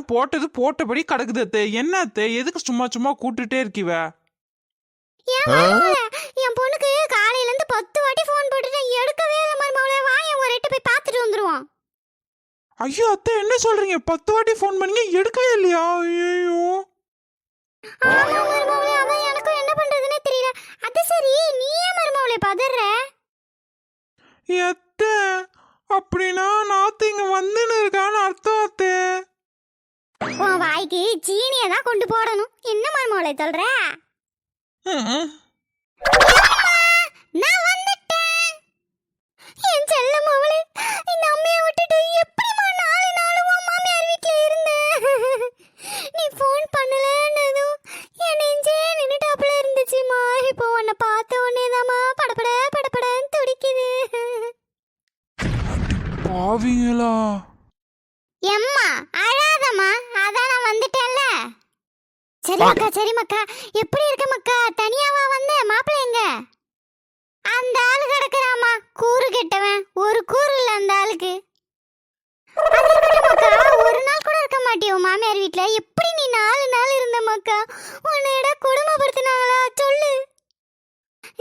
அதான் போட்டது போட்டபடி கிடக்குது அத்தை. என்ன அத்தை? எதுக்கு சும்மா சும்மா கூட்டுட்டே இருக்கீவ? என் பொண்ணுக்கு காலையில இருந்து பத்து வாட்டி ஃபோன் போட்டுட்டேன். எடுக்கவே இல்லை மருமகளே. வா என் ஒரு எட்டு போய் பார்த்துட்டு வந்துருவோம் ஐயோ அத்தை என்ன சொல்றீங்க? பத்து வாட்டி ஃபோன் பண்ணீங்க எடுக்கவே இல்லையா? ஐயோ ஆமா மருமகளே எனக்கும் என்ன பண்றதுன்னே தெரியல. அது சரி நீ ஏன் மருமகளே பதற? எத்தை அப்படின்னா நாத்து இங்க வந்துன்னு இருக்கான்னு அர்த்தம் அத்தை. உன் வாய்க்கு சீனியை தான் கொண்டு போடணும். என்ன மருமகளை சொல்ற சரி மக்கா எப்படி இருக்க மக்கா தனியாவா வந்த? மாப்பிள்ள எங்க? அந்த ஆளு கிடக்குறாமா கூறு கெட்டவன். ஒரு கூறு இல்ல அந்த ஆளுக்கு. ஒரு நாள் கூட இருக்க மாட்டியோ மாமியார் வீட்ல. எப்படி நீ நாலு நாள் இருந்த மக்கா உன்னோட கொடுமைப்படுத்தினாங்களா? சொல்லு.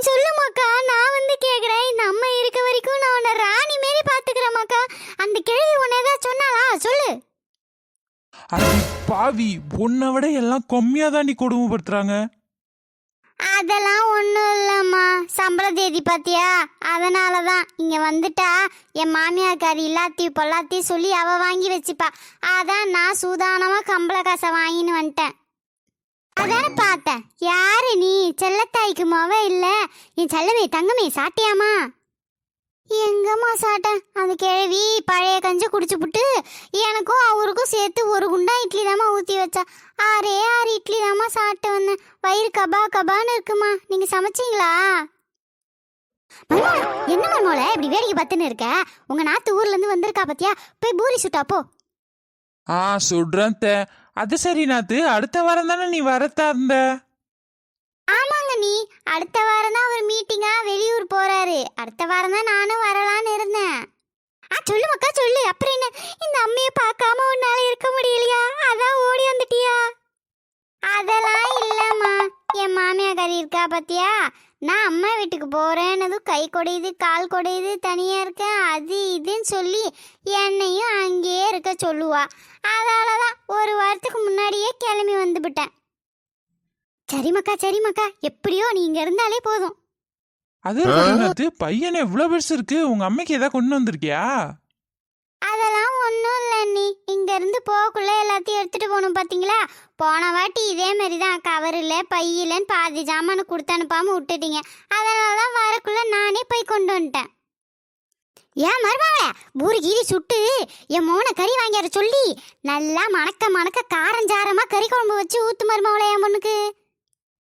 சொல்லுமாக்கா நான் வந்து கேக்குறேன். நம்ம இருக்க வரைக்கும் நான் உன்னை ராணி மாரி பாத்துக்கிறேன் மக்கா அந்த கிழவி உன்னை ஏதாவது சொன்னாலா சொல்லு. அது பாவி உன்னை விட எல்லாம் கம்மியா தாண்டி கொடுமைப்படுத்துறாங்க. அதெல்லாம் ஒன்றும் இல்லைம்மா. சம்பள தேதி பார்த்தியா அதனால தான் இங்கே வந்துட்டா என் மாமியாக்காரி எல்லாத்தையும் பொல்லாத்தையும் சொல்லி அவள் வாங்கி வச்சுப்பா. அதான் நான் சூதானமாக கம்பள காசை வாங்கின்னு வந்துட்டேன். அதானே பார்த்தேன். யாரு நீ? செல்லத்தாய்க்கு மொவ இல்லை. என் செல்லமே தங்கமே சாட்டியாமா எங்கம்மா சாட்டேன் அந்த கிழவி பழைய கஞ்சி குடிச்சுப்புட்டு எனக்கும் அவருக்கும் சேர்த்து ஒரு குண்டா இட்லி தாம்மா ஊற்றி வச்சா. ஆறே ஆறு இட்லி தாம்மா சாப்பிட்டு வந்தேன். வயிறு கபா கபான்னு இருக்குமா. நீங்க சமைச்சீங்களா? என்ன மருமோல இப்படி வேடிக்கை பார்த்துன்னு இருக்க? உங்க நாத்து ஊர்ல இருந்து வந்திருக்கா பாத்தியா? போய் பூரி சுட்டா போ. ஆ அத்தை. அது சரி நாத்து. அடுத்த வாரம் தானே நீ வரத்தா இருந்த? ஆமாங்க நீ. அடுத்த வாரம் தான் அவர் மீட்டிங்கா வெளியூர் போறாரு அடுத்த வாரம் தான் நானும் வரலான்னு இருந்தேன். ஆ சொல்லு மக்கா சொல்லு. அப்புறம் என்ன? இந்த அம்மையை பார்க்காம உன்னால இருக்க முடியலையா? அதான் ஓடி வந்துட்டியா? அதெல்லாம் இல்லைம்மா. என் மாமியாக்காரி இருக்கா பார்த்தியா நான் அம்மா வீட்டுக்கு போறேன்னதும் கை கொடையுது கால் கொடையுது தனியா இருக்கேன். அது இதுன்னு சொல்லி என்னையும் அங்கேயே இருக்க சொல்லுவா. அதால தான் ஒரு வாரத்துக்கு முன்னாடியே கிளம்பி வந்துவிட்டேன் சரிம்மாக்கா சரிம்மாக்கா எப்படியோ நீ இருந்தாலே போதும். அது நாத்து பையன் எவ்வளவு பெருசு இருக்கு. உங்க அம்மைக்கு ஏதாவது கொண்டு வந்திருக்கியா? அதெல்லாம் ஒன்றும் இல்லை நீ இங்க இருந்து போகக்குள்ள எல்லாத்தையும் எடுத்துட்டு போகணும் பாத்தீங்களா? போன வாட்டி இதே மாதிரி தான் கவரில் பையிலன்னு பாதி ஜாமானை கொடுத்து அனுப்பாம விட்டுட்டீங்க. அதனால தான் வரக்குள்ள நானே போய் கொண்டு வந்துட்டேன். ஏன் மருமாவள பூரி கீரி சுட்டு என் மோனை கறி வாங்கிற சொல்லி நல்லா மணக்க மணக்க காரஞ்சாரமா கறி குழம்பு வச்சு ஊத்து மருமாவள என் பொண்ணுக்கு.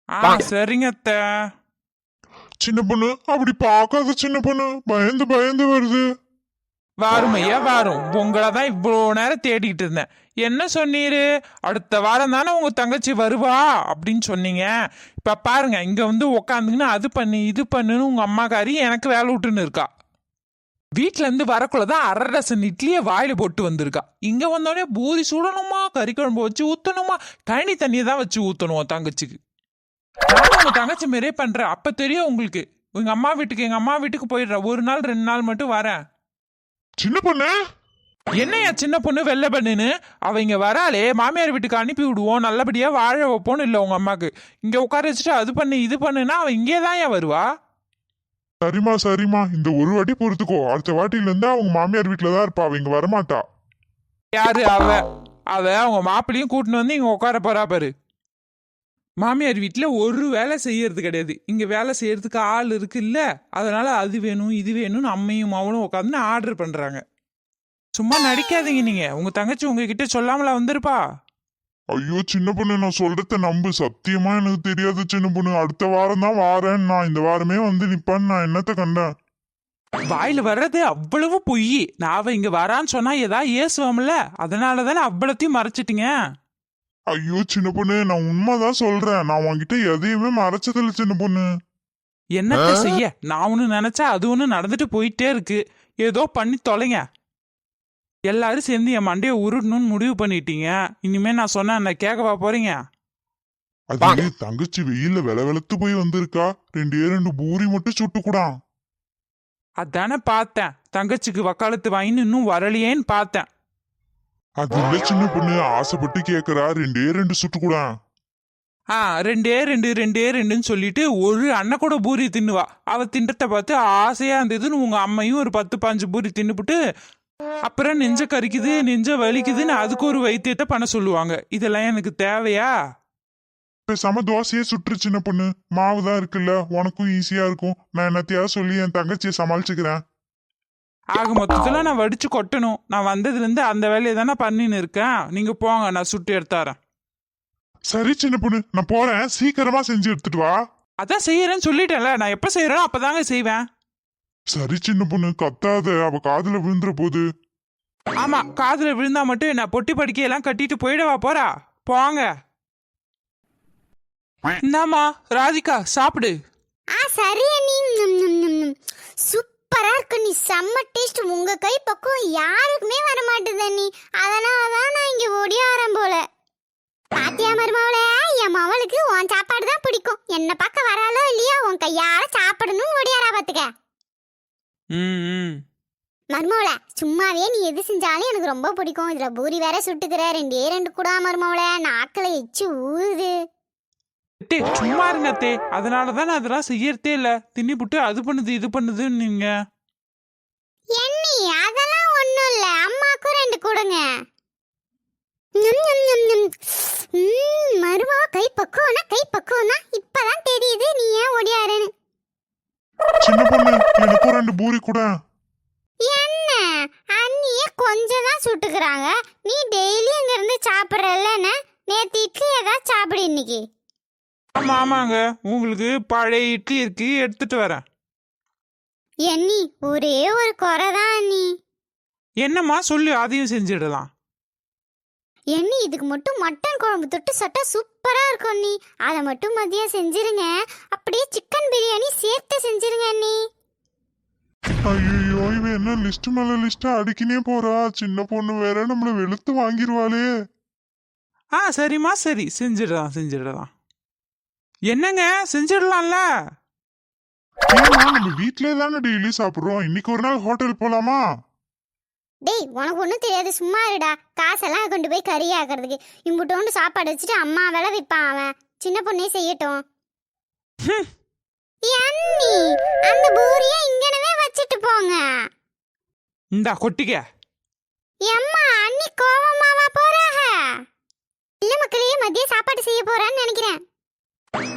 ஆ சரிங்க அத்தை. சின்ன பொண்ணு? அப்படி பார்க்காத சின்ன பொண்ணு. பயந்து பயந்து வருது. வாரும் ஐயா வாரும். உங்களை தான் இவ்வளோ நேரம் தேடிக்கிட்டு இருந்தேன். என்ன சொன்னீரு? அடுத்த வாரம் தானே உங்கள் தங்கச்சி வருவா? அப்படின்னு சொன்னீங்க. இப்போ பாருங்க இங்கே வந்து உக்காந்துங்கன்னு அது பண்ணு இது பண்ணுன்னு உங்கள் அம்மாக்காரி எனக்கு வேலை விட்டுன்னு இருக்கா. வீட்டிலேருந்து வரக்குள்ள தான் அரை டசன் இட்லியை வாயில் போட்டு வந்திருக்கா. இங்கே வந்தோடனே பூரி சுடணுமா? கறி குழம்பு வச்சு ஊற்றணுமா கழனி தண்ணியை தான் வச்சு ஊற்றணும் தங்கச்சிக்கு. நானும் உங்க தங்கச்சி மாரியே பண்றேன். அப்ப தெரியும் உங்களுக்கு. எங்க அம்மா வீட்டுக்கு எங்க அம்மா வீட்டுக்கு போயிடுறேன் ஒரு நாள் ரெண்டு நாள் மட்டும் வரேன். சின்ன பொண்ணு? என்னையா சின்ன பொண்ணு வெள்ளை பண்ணுன்னு? அவ இங்க வராளே மாமியார் வீட்டுக்கு அனுப்பி விடுவோம். நல்லபடியா வாழ வைப்போம்னு இல்லை உங்க அம்மாக்கு. இங்க உட்கார வச்சுட்டு அது பண்ணு இது பண்ணுனா அவ இங்கே தான் ஏன் வருவா? சரிம்மா சரிம்மா. இந்த ஒரு வாட்டி பொறுத்துக்கோ. அடுத்த வாட்டில இருந்து அவங்க மாமியார் வீட்டுல தான் இருப்பா. அவங்க வரமாட்டா. யாரு? அவ. அவ அவங்க மாப்பிளையும் கூட்டின்னு வந்து இங்க உட்கார போறா பாரு. மாமியார் வீட்டுல ஒரு வேலை செய்யறது கிடையாது. இங்க வேலை செய்யறதுக்கு ஆள் இருக்கு இல்ல அதனால அது வேணும் இது வேணும்னு அம்மையும் அவனும் உட்காந்து ஆர்டர் பண்றாங்க. சும்மா நடிக்காதீங்க நீங்க. உங்க தங்கச்சி உங்ககிட்ட சொல்லாமலா வந்திருப்பா? ஐயோ சின்ன பொண்ணு நான் சொல்றத நம்பு. சத்தியமா எனக்கு தெரியாது சின்ன பொண்ணு. அடுத்த வாரம் தான் வாரேன். நான் இந்த வாரமே வந்து நிப்பான்னு நான் என்னத்த கண்டேன்? வாயில வர்றது அவ்வளவு பொய். நான் இங்க வரான்னு சொன்னா ஏதா ஏசுவோம்ல? அதனால தானே அவ்வளத்தையும் மறைச்சிட்டீங்க? ஐயோ சின்ன பொண்ணு நான் உண்மைதான் சொல்றேன். நான் உன்கிட்ட எதையுமே மறைச்சதில்ல சின்ன பொண்ணு. என்னத்த செய்ய? நான் ஒண்ணு நினைச்சா அது ஒண்ணு நடந்துட்டு போயிட்டே இருக்கு. ஏதோ பண்ணி தொலைங்க. எல்லாரும் சேர்ந்து என் மண்டையை உருட்டணும்னு முடிவு பண்ணிட்டீங்க. இனிமே நான் சொன்னா என்ன கேட்கவா போறீங்க? அது தங்கச்சி வெயில்ல வெல வெளுத்து போய் வந்திருக்கா? ரெண்டே ரெண்டு பூரி மட்டும் சுட்டுக்கூடா அதானே பார்த்தேன். தங்கச்சிக்கு வக்காலத்து வாங்கின்னு இன்னும் வரலையேன்னு பார்த்தேன். அது இல்ல சின்ன பொண்ணு ஆசைப்பட்டு கேக்குறா ரெண்டே ரெண்டு சுட்டுக்கூடா ஆ ரெண்டே ரெண்டு ரெண்டே ரெண்டுன்னு சொல்லிட்டு ஒரு அண்ணன் கூட பூரி தின்னுவா. அவ தின்றத பார்த்து ஆசையா இருந்ததுன்னு உங்க அம்மையும் ஒரு பத்து பாஞ்சு பூரி தின்னுபிட்டு அப்புறம் நெஞ்ச கறிக்குது நெஞ்ச வலிக்குதுன்னு அதுக்கு ஒரு வைத்தியத்தை பண்ண சொல்லுவாங்க. இதெல்லாம் எனக்கு தேவையா? பேசாம தோசையே சுட்டுரு சின்ன பொண்ணு. மாவு தான் இருக்குல்ல உனக்கும் ஈஸியா இருக்கும். நான் என்னத்தையாவது சொல்லி என் தங்கச்சியை சமாளிச்சுக்கிறேன். ஆக மொத்தத்துல நான் வடிச்சு கொட்டணும். நான் வந்ததுல இருந்து அந்த வேலையை தானே பண்ணின்னு இருக்கேன். நீங்க போங்க நான் சுட்டு எடுத்தாரேன் சரி சின்ன பொண்ணு. நான் போறேன். சீக்கிரமா செஞ்சு எடுத்துட்டு வா. அதான் செய்யறேன்னு சொல்லிட்டேன்ல. நான் எப்ப செய்யறேனோ அப்பதாங்க செய்வேன். சரி சின்ன பொண்ணு. கத்தாத. அவ காதுல விழுந்துற போது. ஆமா காதுல விழுந்தா மட்டும் நான் பொட்டி படிக்கையெல்லாம் கட்டிட்டு போயிடவா போறா? போங்க. இந்தாம்மா ராதிகா சாப்பிடு. ஆ சரி அண்ணி. சூப்பரா இருக்கு. நீ செம்ம டேஸ்ட் உங்க கை பக்கம் யாருக்குமே வர மாட்டுது அண்ணி. அதனால தான் நான் இங்க ஓடியாரன் போல. பாத்தியா மருமவளே என் மவளுக்கு உன் சாப்பாடு தான் பிடிக்கும். என்ன பார்க்க வராளோ இல்லையா உன் கையால சாப்பிடணும் ஓடியாரா பாத்துக்க. ம் ம். மருமவளே சும்மாவே நீ எது செஞ்சாலும் எனக்கு ரொம்ப பிடிக்கும். இதுல பூரி வேற சுட்டுக்கிற. ரெண்டே ரெண்டு கூட மருமவளே நாக்கில் எச்சு ஊறுது. அத்தே சும்மா இருங்க அத்தே. அதனால தான் நான் அதெல்லாம் செய்யறதே இல்ல. தின்னி புட்டு அது பண்ணுது இது பண்ணுதுன்னு நீங்க எண்ணி அதெல்லாம் ஒண்ணும் இல்ல. அம்மாக்கும் ரெண்டு கொடுங்க. நம், நம், நம், நம். ம், மருமவ கை பக்குவம்னா கை பக்குவம்னா இப்பதான் தெரியுது நீ ஏன் ஒடியாருன்னு சின்ன பொண்ணு எனக்கும் ரெண்டு பூரி கூட. என்ன? அண்ணியே கொஞ்சம் தான் சுட்டுக்கிறாங்க. நீ டெய்லி இங்க இருந்து சாப்பிட்றல்லன்னு நேத்து இட்லி ஏதாவது சாப்பிடு இன்னைக்கு. ஆமா ஆமாங்க உங்களுக்கு பழைய இட்லி இருக்கு எடுத்துட்டு வரேன். எண்ணி ஒரே ஒரு குறை தான் அண்ணி என்னம்மா சொல்லு அதையும் செஞ்சிடலாம். எண்ணி இதுக்கு மட்டும் மட்டன் குழம்பு தொட்டு சட்டா சூப்பரா இருக்கும் அண்ணி அதை மட்டும் மதியம் செஞ்சிருங்க. அப்படியே சிக்கன் பிரியாணி சேர்த்து செஞ்சிருங்க அண்ணி ஐயோ இவ என்ன லிஸ்ட் மேல லிஸ்ட் அடிக்கினே போறா? சின்ன பொண்ணு வேற நம்மள வெளுத்து வாங்கிருவாளே. ஆ சரிம்மா சரி. செஞ்சிடலாம் செஞ்சிடலாம். என்னங்க? செஞ்சிடலாம்ல. ஏம்மா நம்ம வீட்லயே தானே டெய்லி சாப்பிடுறோம். இன்னைக்கு ஒரு நாள் ஹோட்டல் போலாமா? டேய் உனக்கு ஒன்றும் தெரியாது. சும்மா இருடா. காசெல்லாம் கொண்டு போய் கறி ஆக்கிறதுக்கு. இம்புட்டோண்டு சாப்பாடு வச்சுட்டு அம்மா வேலை விற்பான் அவன். சின்ன பொண்ணே செய்யட்டும். ஹம். அண்ணி அந்த பூரியை இங்கனவே வச்சுட்டு போங்க. இந்தா கொட்டிக்க. எம்மா அண்ணி கோவமாவா போறாக இல்ல மக்களே மதியம் சாப்பாடு செய்ய போறான்னு நினைக்கிறேன்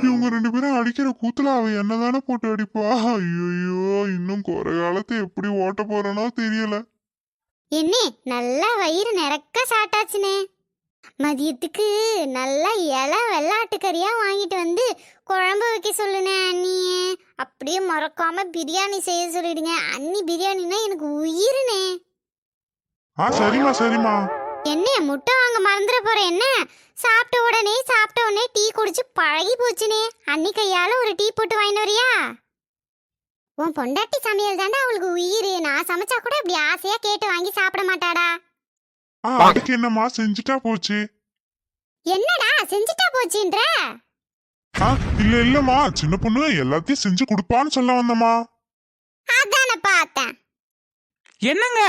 இவங்க ரெண்டு பேரும் அடிக்கிற கூத்துல அவ என்னதானே போட்டு அடிப்பா? ஐயோ இன்னும் குறை காலத்தை எப்படி ஓட்ட போறேனோ தெரியல. என்ன நல்லா வயிறு நிறக்க சாட்டாச்சுனே மதியத்துக்கு நல்லா இலை வெள்ளாட்டு கறியா வாங்கிட்டு வந்து குழம்பு வைக்க சொல்லுனே அண்ணியே. அப்படியே மறக்காம பிரியாணி செய்ய சொல்லிடுங்க. அண்ணி பிரியாணினா எனக்கு உயிருனே. ஆ சரிம்மா சரிம்மா. என்ன முட்டை வாங்க மறந்துட போறேன் என்ன? சாப்பிட்ட உடனே சாப்பிட்ட உடனே டீ குடிச்சு பழகி போச்சுனே. அண்ணி கையால ஒரு டீ போட்டு வாங்கிட்டு வரியா? உன் பொண்டாட்டி சமையல் தாண்டா அவளுக்கு உயிர். நான் சமைச்சா கூட இப்படி ஆசையா கேட்டு வாங்கி சாப்பிட மாட்டாடா. அதுக்கு என்னம்மா செஞ்சுட்டா போச்சு? என்னடா செஞ்சுட்டா போச்சுன்ற? ஆ இல்ல இல்லம்மா. சின்ன பொண்ணு எல்லாத்தையும் செஞ்சு கொடுப்பான்னு சொல்ல வந்தம்மா. அதான பார்த்தேன். என்னங்க?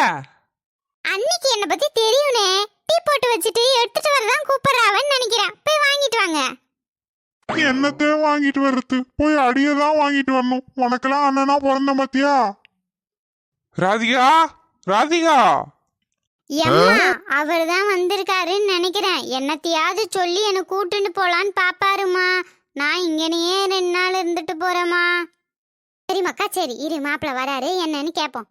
அன்னைக்கு என்ன பத்தி தெரியுனே டீ போட்டு வச்சுட்டு எடுத்துட்டு வரதான் கூப்பிடுறாவன்னு நினைக்கிறேன். போய் வாங்கிட்டு வாங்க. என்னத்தை வாங்கிட்டு வர்றது? போய் அடியதான் வாங்கிட்டு வரணும். உனக்கெல்லாம் அண்ணனா பிறந்த பாத்தியா? ராதிகா? ராதிகா? அவர் தான் வந்திருக்காருன்னு நினைக்கிறேன். என்னத்தையாவது சொல்லி என்னை கூட்டுன்னு போலான்னு பாப்பாருமா நான் இங்கனையே ரெண்டு நாள் இருந்துட்டு போறேம்மா. சரி மக்கா சரி இரு மாப்பிள்ள வராரு. என்னன்னு கேட்போம்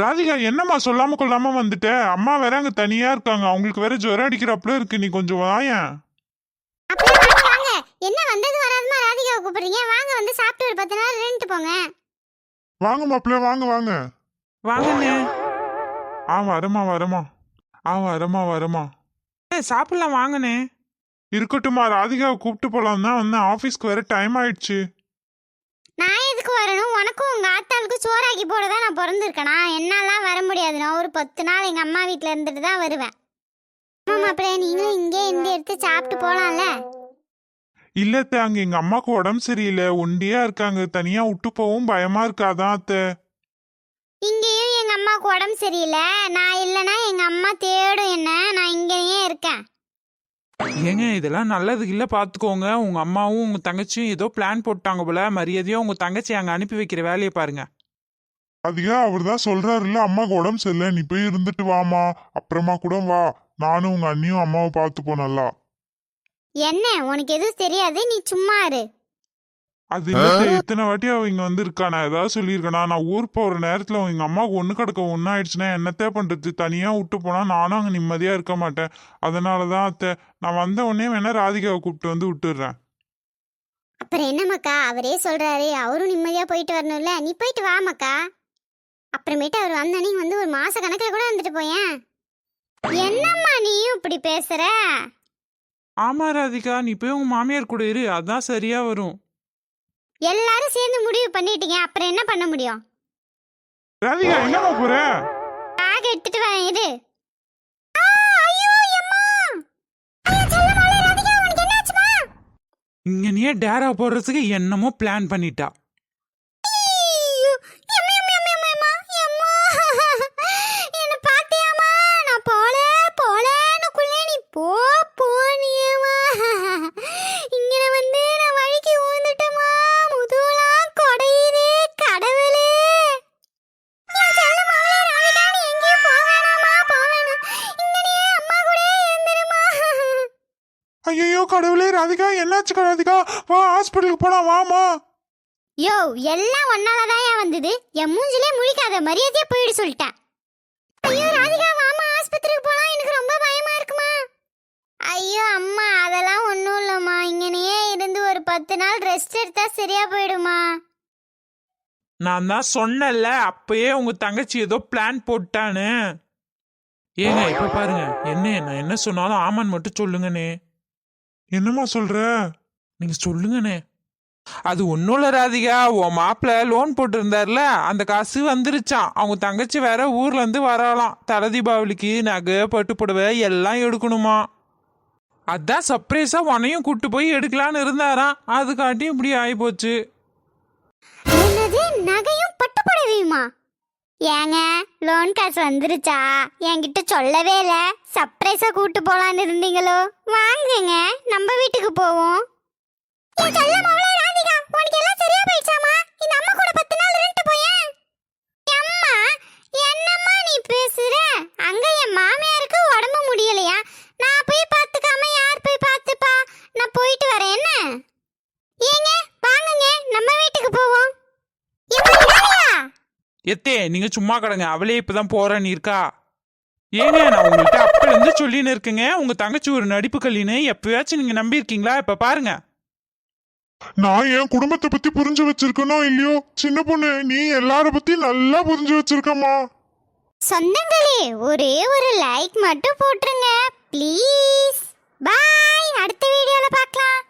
ராதிகா என்னம்மா சொல்லாம கொள்ளாம வந்துட்ட? அம்மா வேற அங்க தனியா இருக்காங்க. அவங்களுக்கு வேற ஜுரம் அடிக்கிறாப்புல இருக்கு. நீ கொஞ்சம் வாயேன். அப்படியே வாங்க வாங்க. என்ன வந்தது வராதுமா ராதிகாவை கூப்பிடுறீங்க? வாங்க வந்து சாப்பிட்டு ஒரு பத்து நாள் இருந்துட்டு போங்க. வாங்க மாப்பிள்ள வாங்க வாங்க. வாங்கண்ணே. ஆ வரமா வரமா ஆ வரமா வரமா ஏ சாப்பிடலாம் வாங்கண்ணே. இருக்கட்டும்மா ராதிகாவை கூப்பிட்டு போலாம் தான் வந்தேன். ஆஃபீஸ்க்கு வேற டைம் ஆயிடுச்சு. எதுக்கு வரணும். உனக்கும் உங்க ஆத்தாளுக்கும் சோறாக்கி போட தான் நான் பிறந்திருக்கேனா? என்னாலாம் வர முடியாது. நான் ஒரு பத்து நாள் எங்க அம்மா வீட்ல இருந்துட்டு தான் வருவேன். ஆமா அப்படியே நீங்களும் இங்கே இருந்து எடுத்து சாப்பிட்டு போலாம்ல? இல்ல அத்தை. அங்க எங்க அம்மாக்கு உடம்பு சரியில்லை. ஒண்டியா இருக்காங்க. தனியா விட்டு போகவும் பயமா இருக்காதான் அத்தை? இங்கேயும் எங்க அம்மாவுக்கு உடம்பு சரியில்லை. நான் இல்லைன்னா எங்க அம்மா தேடும் என்ன? நான் இங்கேயே இருக்கேன். ஏங்க இதெல்லாம் நல்லதுக்கு இல்ல பாத்துக்கோங்க. உங்க அம்மாவும் உங்க தங்கச்சியும் ஏதோ பிளான் போட்டாங்க போல. மரியாதையா உங்க தங்கச்சி அங்க அனுப்பி வைக்கிற வேலையை பாருங்க. அதுக்கே அவர் தான் சொல்றாருல்ல? அம்மாக்கு உடம்பு சரியில்லை. நீ போய் இருந்துட்டு வாமா அப்புறமா கூட வா. நானும் உங்க அண்ணியும் அம்மாவை பார்த்துப்போம் நல்லா. என்ன? உனக்கு எதுவும் தெரியாது? நீ சும்மா இரு. அது இல்ல அத்தை, எத்தனை வாட்டி அவ இங்க வந்து இருக்கா நான் ஏதாவது சொல்லியிருக்கேனா? நான் ஊர் போற நேரத்துல எங்க அம்மாவுக்கு ஒண்ணு கிடக்க ஒண்ணு ஆயிடுச்சுன்னா என்னத்தே பண்றது? தனியா விட்டு போனா நானும் அங்க நிம்மதியா இருக்க மாட்டேன். அதனாலதான் அத்தை நான் வந்த உடனே வேணா ராதிகாவை கூப்பிட்டு வந்து விட்டுடுறேன் அப்புறம் என்ன மக்கா அவரே சொல்றாரு அவரும் நிம்மதியா போயிட்டு வரணும்ல. நீ போயிட்டு வா மக்கா அப்புறமேட்டு அவர் வந்த நீ வந்து ஒரு மாச கணக்குல கூட வந்துட்டு போயேன். என்னம்மா நீயும் இப்படி பேசுற? ஆமா ராதிகா. நீ போய் உங்க மாமியார் கூட இரு. அதான் சரியா வரும். எல்லாரும் சேர்ந்து முடிவு பண்ணிட்டீங்க. அப்புறம் என்ன பண்ண முடியும்? ராதிகா எங்கம்மா போற? பேக் எடுத்துட்டு வரேன் என்னாச்சும்மா? இங்க நீ டேரா போடுறதுக்கு என்னமோ பிளான் பண்ணிட்டா. ராதிகா வா ஹாஸ்பிட்டலுக்கு போலாம் வாமா யோ எல்லாம் ஒன்னாலதான் ஏன் வந்தது. என் மூஞ்சிலே முழிக்காத மரியாதையா போயிடு சொல்லிட்டேன் ஐயோ ராதிகா வாமா ஆஸ்பத்திரிக்கு போலாம். எனக்கு ரொம்ப பயமா இருக்குமா? ஐயோ அம்மா அதெல்லாம் ஒன்றும் இல்லைம்மா. இங்கனையே இருந்து ஒரு பத்து நாள் ரெஸ்ட் எடுத்தா சரியா போயிடுமா? நான் தான் சொன்னேன்ல அப்பயே உங்க தங்கச்சி ஏதோ பிளான் போட்டான்னு. ஏங்க இப்ப பாருங்க என்ன நான் என்ன சொன்னாலும் ஆமான்னு மட்டும் சொல்லுங்கண்ணே. என்னம்மா சொல்ற? நீங்க சொல்லுங்கண்ணே. அது ஒன்றும் இல்லை ராதிகா. உன் மாப்பிள்ள லோன் போட்டிருந்தார்ல அந்த காசு வந்துருச்சான் அவங்க தங்கச்சி வேற ஊர்ல இருந்து வரலாம் தலை தீபாவளிக்கு நகை பட்டு புடவை எல்லாம் எடுக்கணுமா? அதான் சர்ப்ரைஸா உன்னையும் கூட்டு போய் எடுக்கலான்னு இருந்தாராம். அதுக்காட்டி இப்படி ஆயிப்போச்சு. என்னது? நகையும் பட்டு புடவையுமா? ஏங்க லோன் காசு வந்துருச்சா? என்கிட்ட சொல்லவே இல்ல. சர்ப்ரைஸா கூட்டு போலான்னு இருந்தீங்களோ? வாங்குங்க நம்ம வீட்டுக்கு போவோம். அம்மா என்னம்மா நீ என் மாமியாருக்கு உடம்பு முடியலையா? நான் போய் பார்த்துக்காம யார் போய் பார்த்துப்பா? நான் போயிட்டு வரேன் என்ன? ஏங்க வாங்குங்க நம்ம வீட்டுக்கு போவோம். எத்தே நீங்க சும்மா கடங்க. அவளே இப்பதான் போறேன்னு இருக்கா? ஏங்க நான் உங்கள்கிட்ட அப்ப இருந்து சொல்லின்னு இருக்கேங்க. உங்க தங்கச்சி ஒரு நடிப்பு கல்லின்னு எப்பயாச்சும் நீங்க நம்பியிருக்கீங்களா? இப்ப பாருங்க. நான் என் குடும்பத்தை பத்தி புரிஞ்சு வச்சிருக்கனோ இல்லையோ? சின்ன பொண்ணு நீ எல்லார பத்தி நல்லா புரிஞ்சு வச்சிருக்கம்மா. சொந்தங்களே ஒரே ஒரு லைக் மட்டும் போட்டுருங்க. ப்ளீஸ் பாய் அடுத்த வீடியோல பார்க்கலாம்